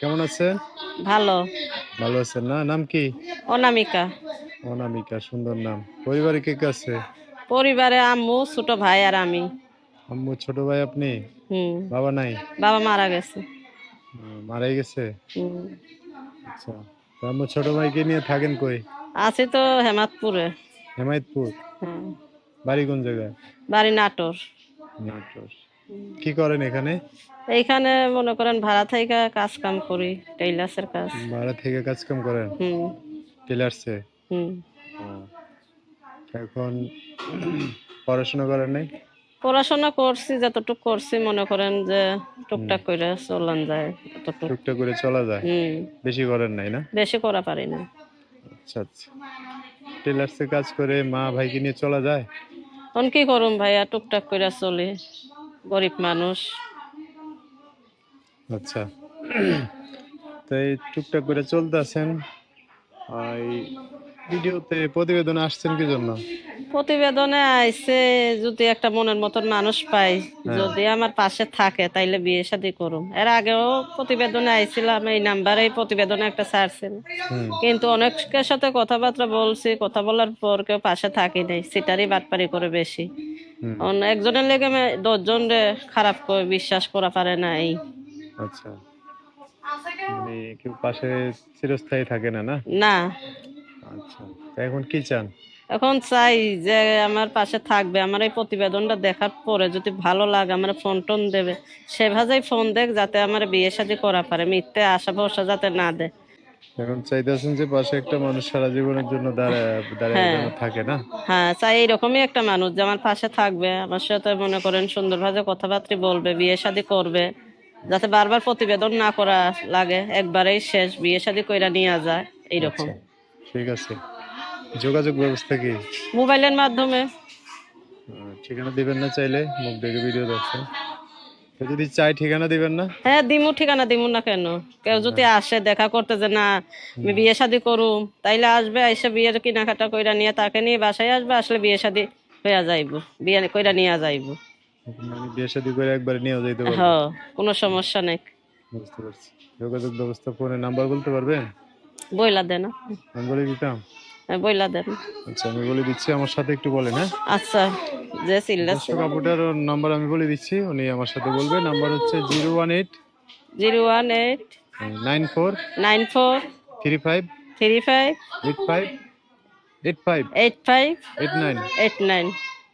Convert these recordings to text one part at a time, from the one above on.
কেমন আছেন? ভালো। ভালো আছেন না? নাম কি? অনামিকা। অনামিকা সুন্দর নাম। পরিবারে কে কে আছে? পরিবারে আম্মু ছোট ভাই আর আমি। আম্মু ছোট ভাই আপনি? হুম। বাবা নাই? বাবা মারা গেছে। মারাই গেছে? হুম। আচ্ছা। আম্মু ছোট ভাই ভাইকে নিয়ে থাকেন কই? আছে তো হেমাতপুরে হেমায়তপুর? হ্যাঁ বাড়ি কোন জায়গায়? বাড়ি নাটোর। নাটোর। কি করেন এখানে? এইখানে মনে করেন ভাড়া থেকে কাজ কাম করি টেইলার্সের কাজ। ভাড়া থেকে কাজ কাম করেন? হুম। টেলার্সে হুম। এখন পড়াশোনা করেন নাই? পড়াশোনা করছি যতটুকু করছি মনে করেন যে টুকটাক করে চলান যায় এতটুক টুকটাক করে চলা যায়? হুম। বেশি করেন নাই না? বেশি করা পারি না। আচ্ছা আচ্ছা। টেলার্সে কাজ করে মা ভাইকে নিয়ে চলা যায়? তখন কি করুম ভাইয়া টুকটাক করে চলি। গরিব মানুষ। আচ্ছা। তো এই টুকটাক করে চলতে এই ভিডিওতে প্রতিবেদন আসছেন কি জন্য? প্রতিবেদনে আইছে যদি একটা মনের মতন মানুষ পাই যদি আমার পাশে থাকে তাইলে বিয়ে শাদি করুম। এর আগেও প্রতিবেদনে আইছিলাম এই নাম্বারে এই প্রতিবেদনে একটা ছাড়ছিল কিন্তু অনেকের সাথে কথাবার্তা বলছি কথা বলার পর কেউ পাশে থাকি নাই সিটারি বাটপারি করে বেশি। একজনের লেগে দশজন রে খারাপ করে বিশ্বাস করা পারে না এই আচ্ছা। মানে কেউ পাশে চিরস্থায়ী থাকে না না? না। আচ্ছা। এখন কি চান? এখন চাই যে আমার পাশে থাকবে। আমার এই প্রতিবেদনটা দেখার পরে যদি ভালো লাগে আমার ফোন টোন দেবে সে ভাজাই ফোন দেখ যাতে আমার বিয়ে শাদী করা পারে মিথ্যে আশা ভরসা যাতে না দে এখন চাইতেছেন যে পাশে একটা মানুষ সারা জীবনের জন্য দাঁড়ায় হ্যাঁ। থাকে না? হ্যাঁ চাই এইরকমই একটা মানুষ যে আমার পাশে থাকবে আমার সাথে মনে করেন সুন্দরভাবে কথাবার্তা বলবে বিয়ে শাদী করবে যাতে বারবার প্রতিবেদন না করা লাগে একবারেই শেষ বিয়ে শাদী কইরা নিয়ে যায় এইরকম। আচ্ছা, ঠিক আছে। যোগাযোগ ব্যবস্থা কি? মোবাইলের মাধ্যমে। ঠিকানা দিবেন না চাইলে? মুখ দেখে ভিডিও দেখছেন। যদি চাই ঠিকানা দিবেন না? হ্যাঁ দিমু ঠিকানা দিমু না কেন? কেউ যদি আসে দেখা করতে যে না আমি বিয়ে শাদি করুম। তাইলে আসবে এসে বিয়ের কেনাকাটা কইরা নিয়ে তাকে নিয়ে বাসায় আসবে আসলে বিয়ে শাদি হইয়া যাইব। বিয়ে কইরা নিয়ে যাইব। মানে বিয়ে শাদি করে একবার নিয়ে যাইতে হ পারবেন কোনো সমস্যা নেই। বুঝতে পারছি। যোগাযোগ ব্যবস্থা ফোনে নাম্বার বলতে পারবেন? বইলা দেন। আমি বলে দিতাম। হ্যাঁ, বইলা দেন। আচ্ছা আমি বলে দিচ্ছি আমার সাথে একটু বলেন হ্যাঁ? আচ্ছা যে চিল্লা দর্শক আপুটার নাম্বার আমি বলে দিচ্ছি উনি আমার সাথে বলবে। নাম্বার হচ্ছে zero one eight zero one eight nine four nine four three five three five eight five eight five eight five eight nine. Eight nine.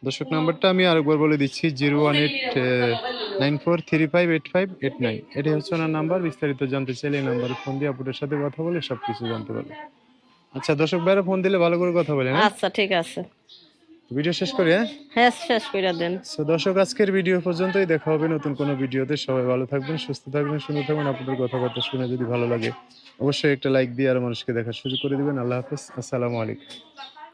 দর্শক নাম্বারটা আমি আরেকবার বলে দিচ্ছি zero one eight nine four three five eight five eight nine. এটাই হচ্ছে ওনার number বিস্তারিত জানতে চাইলে এই নাম্বারে ফোন দিয়ে আপুটার সাথে কথা বলে সব কিছু জানতে পারবে। আচ্ছা দর্শক ভাইরা ফোন দিলে ভালো করে কথা বলেন হ্যাঁ? আচ্ছা ঠিক আছে। ভিডিও শেষ করি হ্যাঁ? হ্যাঁ শেষ করে দেন। সো দর্শক আজকের ভিডিও পর্যন্তই। দেখা হবে নতুন কোনো ভিডিওতে। সবাই ভালো থাকবেন সুস্থ থাকবেন সুন্দর থাকবেন। আপনাদের কথাবার্তা শুনে যদি ভালো লাগে অবশ্যই একটা লাইক দিয়ে আর মানুষকে দেখার সুযোগ করে দিবেন। আল্লাহ হাফেজ। আসসালামু আলাইকুম।